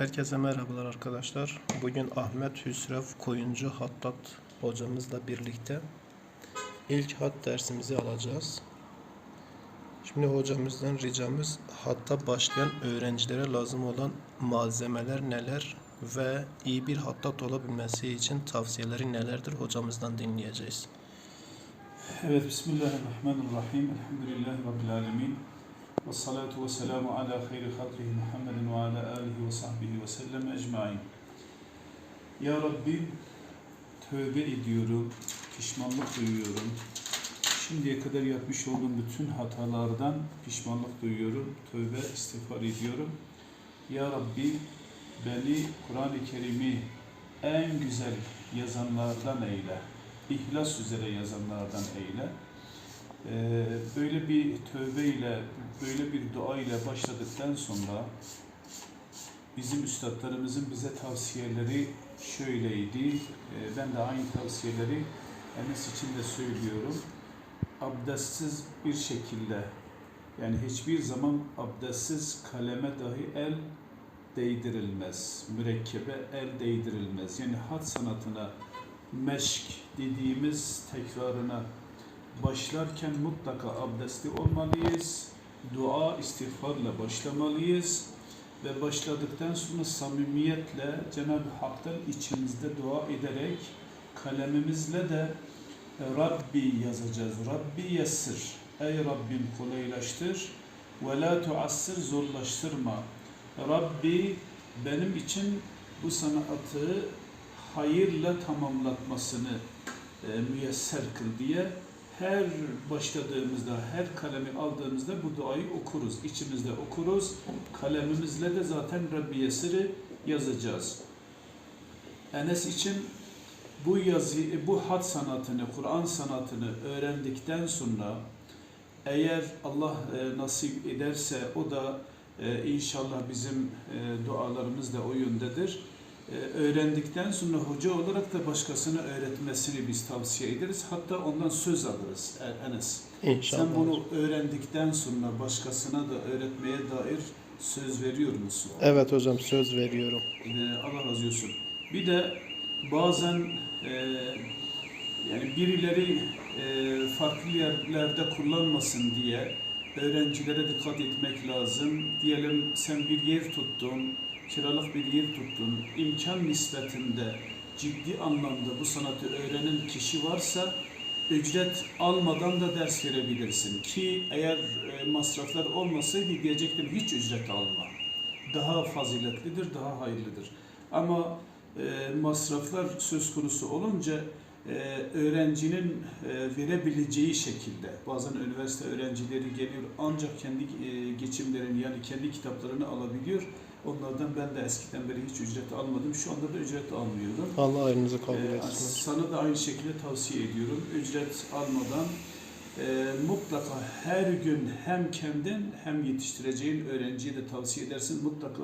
Herkese merhabalar arkadaşlar. Bugün Ahmet Hüsrev Koyuncu Hattat hocamızla birlikte ilk hat dersimizi alacağız. Şimdi hocamızdan ricamız hatta başlayan öğrencilere lazım olan malzemeler neler ve iyi bir hattat olabilmesi için tavsiyeleri nelerdir hocamızdan dinleyeceğiz. Evet, Bismillahirrahmanirrahim. Elhamdülillahi Rabbil alemin. Ve salatu ve selamu ala hayri halkihi Muhammedin ve ala alihi ve sahbihi ve sellem ecmain. Ya Rabbi, tövbe ediyorum, pişmanlık duyuyorum. Şimdiye kadar yapmış olduğum bütün hatalardan pişmanlık duyuyorum, tövbe istiğfar ediyorum. Ya Rabbi, beni Kur'an-ı Kerim'i en güzel yazanlardan eyle. İhlas üzere yazanlardan eyle. Ee, böyle bir tövbeyle, böyle bir dua ile başladıktan sonra bizim üstadlarımızın bize tavsiyeleri şöyleydi. Ee, ben de aynı tavsiyeleri Enes için de söylüyorum. Abdestsiz bir şekilde yani hiçbir zaman abdestsiz kaleme dahi el değdirilmez. Mürekkebe el değdirilmez. Yani hat sanatına meşk dediğimiz tekrarına başlarken mutlaka abdestli olmalıyız. Dua istiğfarla başlamalıyız. Ve başladıktan sonra samimiyetle Cenab-ı Hak'tan içimizde dua ederek kalemimizle de Rabbi yazacağız. Rabbi yessir. Ey Rabbim kolaylaştır. Ve la tuassir zorlaştırma. Rabbi benim için bu sanatı hayırla tamamlatmasını e, müyesser kıl diye her başladığımızda, her kalemi aldığımızda bu duayı okuruz. İçimizde okuruz. Kalemimizle de zaten Rabbi Yesir'i yazacağız. Enes için bu yazı, bu hat sanatını, Kur'an sanatını öğrendikten sonra eğer Allah e, nasip ederse o da e, inşallah bizim e, dualarımız da o yöndedir. E, öğrendikten sonra hoca olarak da başkasına öğretmesini biz tavsiye ederiz. Hatta ondan söz alırız E- Enes. İnşallah. Sen bunu öğrendikten sonra başkasına da öğretmeye dair söz veriyor musun? Evet hocam söz veriyorum. Ee, Allah razı olsun. Bir de bazen e, yani birileri e, farklı yerlerde kullanmasın diye öğrencilere dikkat etmek lazım. Diyelim sen bir yer tuttun, kiralık bir yer tuttun, imkan nispetinde ciddi anlamda bu sanatı öğrenen kişi varsa ücret almadan da ders verebilirsin. Ki eğer e, masraflar olmasaydı diyecektim hiç ücret alma. Daha faziletlidir, daha hayırlıdır. Ama e, masraflar söz konusu olunca e, öğrencinin e, verebileceği şekilde bazen üniversite öğrencileri geliyor ancak kendi e, geçimlerini yani kendi kitaplarını alabiliyor. Onlardan ben de eskiden beri hiç ücret almadım. Şu anda da ücret almıyorum. Allah ayrınızı kabul Ee, etsin. sana da aynı şekilde tavsiye ediyorum. Ücret almadan e, mutlaka her gün hem kendin hem yetiştireceğin öğrenciye de tavsiye edersin. Mutlaka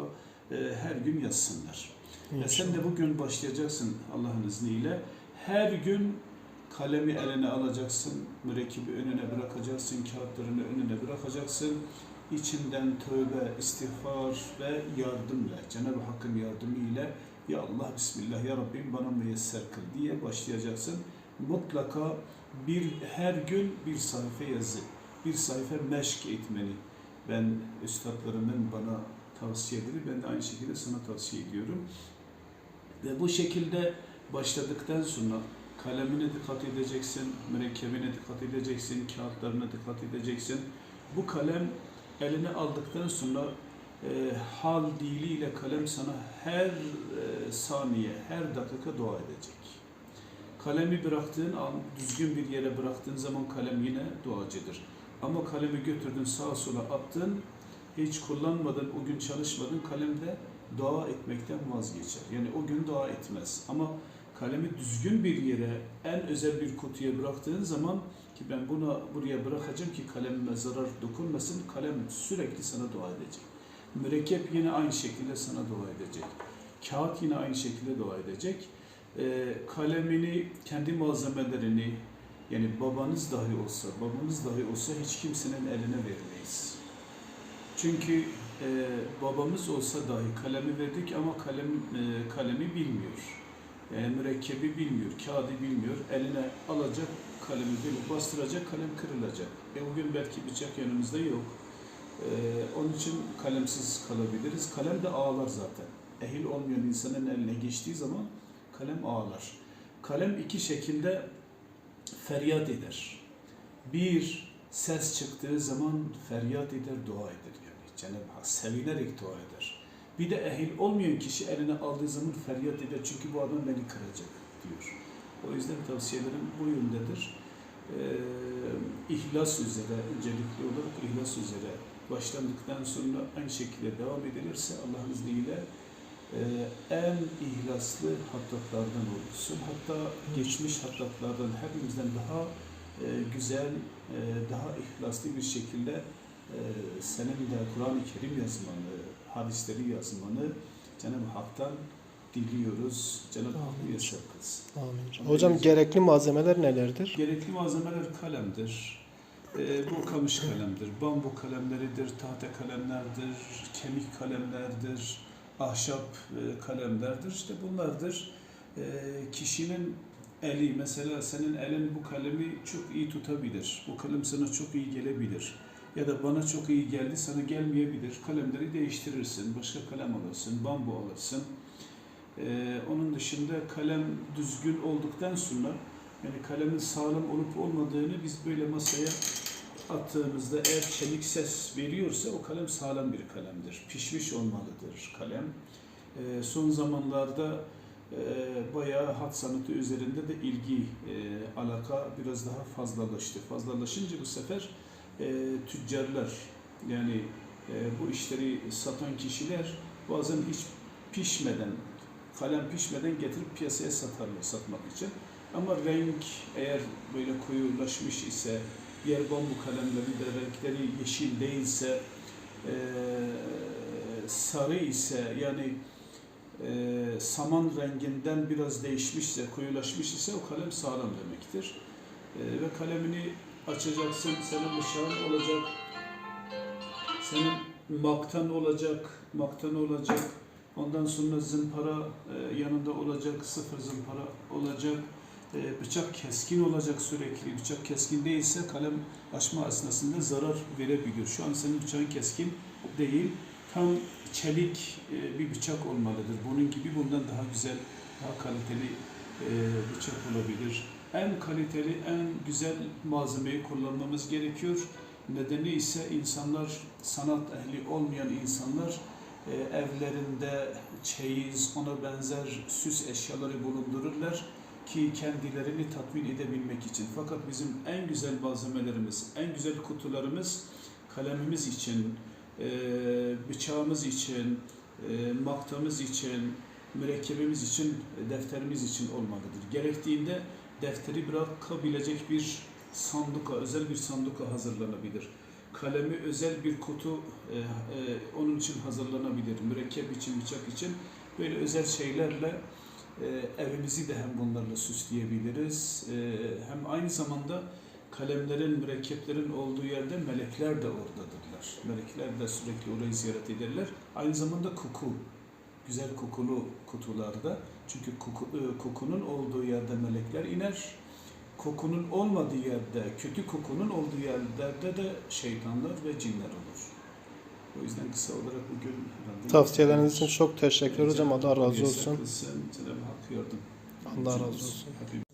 e, her gün yazsınlar. Ve sen de bugün başlayacaksın Allah'ın izniyle. Her gün kalemi eline alacaksın, mürekkebi önüne bırakacaksın, kağıtlarını önüne bırakacaksın. İçinden tövbe, istiğfar ve yardımla, Cenab-ı Hakk'ın yardımıyla Ya Allah, Bismillah, Ya Rabbim bana müyesser kıl diye başlayacaksın. Mutlaka bir her gün bir sayfa yazı, bir sayfa meşk etmeni. Ben üstadlarımın bana tavsiye edilir, ben de aynı şekilde sana tavsiye ediyorum. Ve bu şekilde başladıktan sonra kalemine dikkat edeceksin, mürekkebine dikkat edeceksin, kağıtlarına dikkat edeceksin. Bu kalem eline aldıktan sonra e, hal diliyle kalem sana her e, saniye, her dakika dua edecek. Kalemi bıraktığın an, düzgün bir yere bıraktığın zaman kalem yine duacıdır. Ama kalemi götürdün sağa sola attın, hiç kullanmadın, o gün çalışmadın, kalemde dua etmekten vazgeçer. Yani o gün dua etmez. Ama kalemi düzgün bir yere, en özel bir kutuya bıraktığın zaman ki ben buna buraya bırakacağım ki kalemime zarar dokunmasın, kalem sürekli sana dua edecek. Mürekkep yine aynı şekilde sana dua edecek. Kağıt yine aynı şekilde dua edecek. Ee, kalemini, kendi malzemelerini, yani babanız dahi olsa, babanız dahi olsa hiç kimsenin eline vermeyiz. Çünkü e, babamız olsa dahi kalemi verdik ama kalem e, kalemi bilmiyor. E, mürekkebi bilmiyor, kağıdı bilmiyor. Eline alacak, kalemi böyle bastıracak, kalem kırılacak. E, o gün belki bıçak yanımızda yok. E, onun için kalemsiz kalabiliriz. Kalem de ağlar zaten. Ehil olmayan insanın eline geçtiği zaman kalem ağlar. Kalem iki şekilde feryat eder. Bir, ses çıktığı zaman feryat eder, dua eder yani. Cenab-ı Hak sevinerek dua eder. Bir de ehil olmayan kişi eline aldığı zaman feryat eder. Çünkü bu adam beni kıracak diyor. O yüzden tavsiyelerim bu yöndedir. Ee, ihlas üzere, öncelikli olarak ihlas üzere başlandıktan sonra aynı şekilde devam edilirse Allah'ın izniyle e, en ihlaslı hattatlardan olursun. Hatta geçmiş hattatlardan hepimizden daha e, güzel, e, daha ihlaslı bir şekilde e, senin de Kur'an-ı Kerim yazmanı, hadisleri yazmanı Cenab-ı Hak'tan diliyoruz. Cenab-ı Hak müyesser kılsın. Amin. Hocam gerekli malzemeler nelerdir? Gerekli malzemeler kalemdir. Ee, bu kamış kalemdir, bambu kalemleridir, tahta kalemlerdir, kemik kalemlerdir, ahşap e, kalemlerdir. İşte bunlardır. Ee, kişinin eli, mesela senin elin bu kalemi çok iyi tutabilir. Bu kalem sana çok iyi gelebilir. Ya da bana çok iyi geldi, sana gelmeyebilir. Kalemleri değiştirirsin, başka kalem alırsın, bambu alırsın. Ee, onun dışında kalem düzgün olduktan sonra yani kalemin sağlam olup olmadığını biz böyle masaya attığımızda eğer çelik ses veriyorsa o kalem sağlam bir kalemdir. Pişmiş olmalıdır kalem. Ee, son zamanlarda e, bayağı hat sanatı üzerinde de ilgi, e, alaka biraz daha fazlalaştı. Fazlalaşınca bu sefer e, tüccarlar yani e, bu işleri satan kişiler bazen hiç pişmeden, kalem pişmeden getirip piyasaya satarlar satmak için. Ama renk eğer böyle koyulaşmış ise, diğer bambu kalemleri de renkleri yeşil değilse, eee, sarı ise yani eee, saman renginden biraz değişmişse, koyulaşmış ise o kalem sağlam demektir. Eee, ve kalemini açacaksın, senin bıçağın olacak, senin maktan olacak, maktan olacak, Ondan sonra zımpara e, yanında olacak, sıfır zımpara olacak. E, bıçak keskin olacak sürekli. Bıçak keskin değilse kalem açma esnasında zarar verebilir. Şu an senin bıçağın keskin değil. Tam çelik e, bir bıçak olmalıdır. Bunun gibi bundan daha güzel, daha kaliteli e, bıçak olabilir. En kaliteli, en güzel malzemeyi kullanmamız gerekiyor. Nedeni ise insanlar, sanat ehli olmayan insanlar evlerinde çeyiz, ona benzer süs eşyaları bulundururlar ki kendilerini tatmin edebilmek için. Fakat bizim en güzel malzemelerimiz, en güzel kutularımız kalemimiz için, e, bıçağımız için, e, maktamız için, mürekkebimiz için, e, defterimiz için olmalıdır. Gerektiğinde defteri bırakabilecek bir sanduka, özel bir sanduka hazırlanabilir kalemi özel bir kutu e, e, onun için hazırlanabilir. Mürekkep için, bıçak için böyle özel şeylerle e, evimizi de hem bunlarla süsleyebiliriz. E, hem aynı zamanda kalemlerin, mürekkeplerin olduğu yerde melekler de oradadırlar. Melekler de sürekli orayı ziyaret ederler. Aynı zamanda koku, güzel kokulu kutularda. Çünkü koku, e, kokunun olduğu yerde melekler iner kokunun olmadığı yerde, kötü kokunun olduğu yerlerde de şeytanlar ve cinler olur. O yüzden kısa olarak bugün herhalde... Tavsiyeleriniz için çok teşekkür hocam. Allah razı olsun. Cenab-ı Hak yardım. Allah razı olsun. Hepimiz-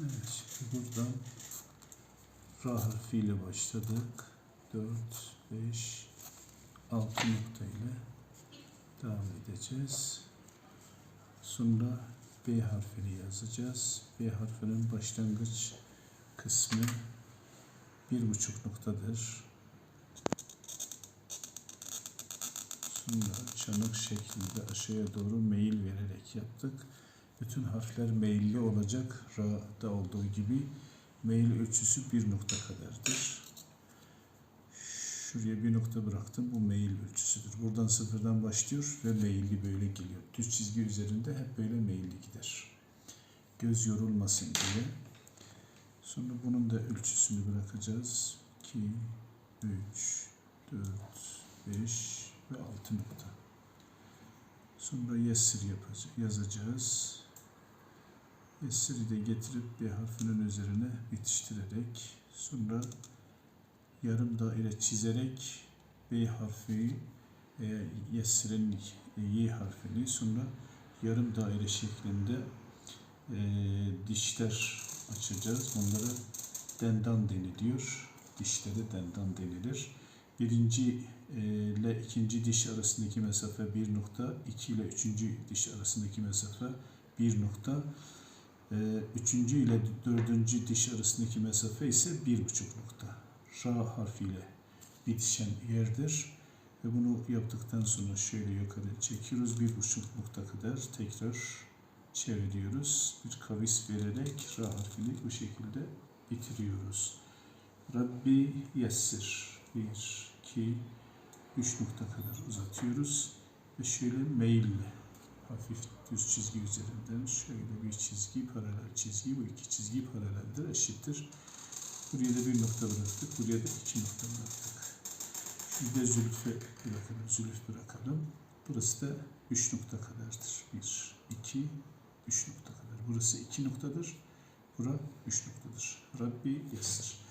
Evet, şimdi buradan Ra harfiyle başladık. 4, 5, 6 nokta ile devam edeceğiz. Sonra B harfini yazacağız. B harfinin başlangıç kısmı bir buçuk noktadır. Sonra çanak şeklinde aşağıya doğru meyil vererek yaptık. Bütün harfler meyilli olacak. Ra'da olduğu gibi meyil ölçüsü bir nokta kadardır. Şuraya bir nokta bıraktım. Bu meyil ölçüsüdür. Buradan sıfırdan başlıyor ve meyilli böyle geliyor. Düz çizgi üzerinde hep böyle meyilli gider. Göz yorulmasın diye. Sonra bunun da ölçüsünü bırakacağız. 2, 3, 4, 5 ve 6 nokta. Sonra yesir yapacağız, yazacağız. Yesir'i de getirip bir harfinin üzerine bitiştirerek sonra yarım daire çizerek B harfi veya yesirin Y harfini sonra yarım daire şeklinde e, dişler açacağız. Onlara dendan deniliyor. Dişlere dendan denilir. Birinci e, ile ikinci diş arasındaki mesafe bir nokta, iki ile üçüncü diş arasındaki mesafe bir nokta, e, üçüncü ile dördüncü diş arasındaki mesafe ise bir buçuk nokta. Ra harfiyle bitişen yerdir. Ve bunu yaptıktan sonra şöyle yukarı çekiyoruz. Bir buçuk nokta kadar tekrar çeviriyoruz. Bir kavis vererek ra harfini bu şekilde bitiriyoruz. Rabbi yessir. Bir, iki, üç nokta kadar uzatıyoruz. Ve şöyle meyilli hafif düz çizgi üzerinden şöyle bir çizgi paralel çizgi bu iki çizgi paraleldir eşittir. Buraya da bir nokta bıraktık. Buraya da iki nokta bıraktık. De zülfe bırakalım. Zülf bırakalım. Burası da üç nokta kadardır. Bir, iki, üç nokta kadar. Burası iki noktadır. Bura üç noktadır. Rabbi yessir.